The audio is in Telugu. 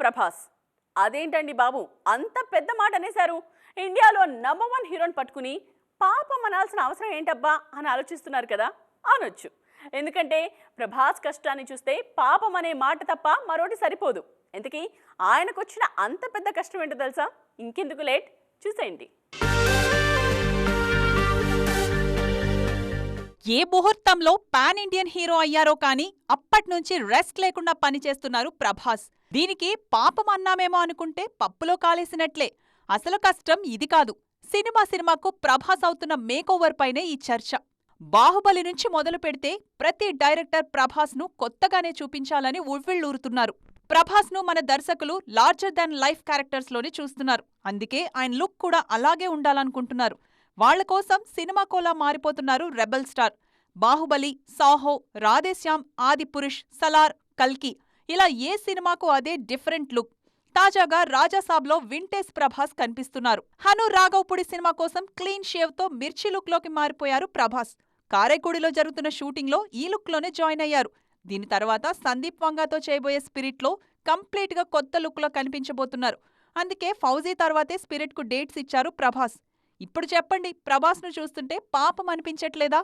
ప్రభాస్. అదేంటండి బాబు? అంత పెద్ద మాట అనేశారు ఇండియాలో నంబర్ వన్ హీరోని పట్టుకుని పాపం అనాల్సిన అవసరం ఏంటబ్బా అని ఆలోచిస్తున్నారు కదా? అనొచ్చు. ఎందుకంటే ప్రభాస్ కష్టాన్ని చూస్తే పాపం అనే మాట తప్ప మరోటి సరిపోదు. ఎందుకీ? ఆయనకు వచ్చిన అంత పెద్ద కష్టం ఏంటో తెలుసా? ఇంకెందుకు లేట్? చూసేయండి. ఏ ముహూర్తంలో పాన్ ఇండియన్ హీరో అయ్యారో కానీ అప్పట్నుంచి రెస్ట్ లేకుండా పనిచేస్తున్నారు ప్రభాస్. దీనికి పాపం అన్నామేమో అనుకుంటే పప్పులో కాలేసినట్లే. అసలు కష్టం ఇది కాదు. సినిమా సినిమాకు ప్రభాస్ అవుతున్న మేకోవర్ పైనే ఈ చర్చ. బాహుబలి నుంచి మొదలు పెడితే ప్రతి డైరెక్టర్ ప్రభాస్ను కొత్తగానే చూపించాలని ఉవ్విళ్ళూరుతున్నారు. ప్రభాస్ను మన దర్శకులు లార్జర్ దాన్ లైఫ్ క్యారెక్టర్స్లోనే చూస్తున్నారు. అందుకే ఆయన లుక్ కూడా అలాగే ఉండాలనుకుంటున్నారు. వాళ్ళ కోసం సినిమా కోలా మారిపోతున్నారు రెబల్ స్టార్. బాహుబలి సాహో రాధేశ్యామ్ ఆదిపురుష్ సలార్ కల్కి. ఇలా ఏ సినిమాకు అదే డిఫరెంట్ లుక్? తాజాగా రాజాసాబ్లో వింటేజ్ ప్రభాస్ కనిపిస్తున్నారు. హను రాఘవపుడి సినిమా కోసం క్లీన్ షేవ్తో మిర్చి లుక్లోకి మారిపోయారు ప్రభాస్. కారైకూడిలో జరుగుతున్న షూటింగ్లో ఈ లుక్లోనే జాయిన్ అయ్యారు. దీని తర్వాత సందీప్ వంగాతో చేయబోయే స్పిరిట్లో కంప్లీట్గా కొత్త లుక్లో కనిపించబోతున్నారు. అందుకే ఫౌజీ తర్వాతే స్పిరిట్కు డేట్స్ ఇచ్చారు ప్రభాస్. ఇప్పుడు చెప్పండి ప్రభాస్ను చూస్తుంటే పాపం అనిపించట్లేదా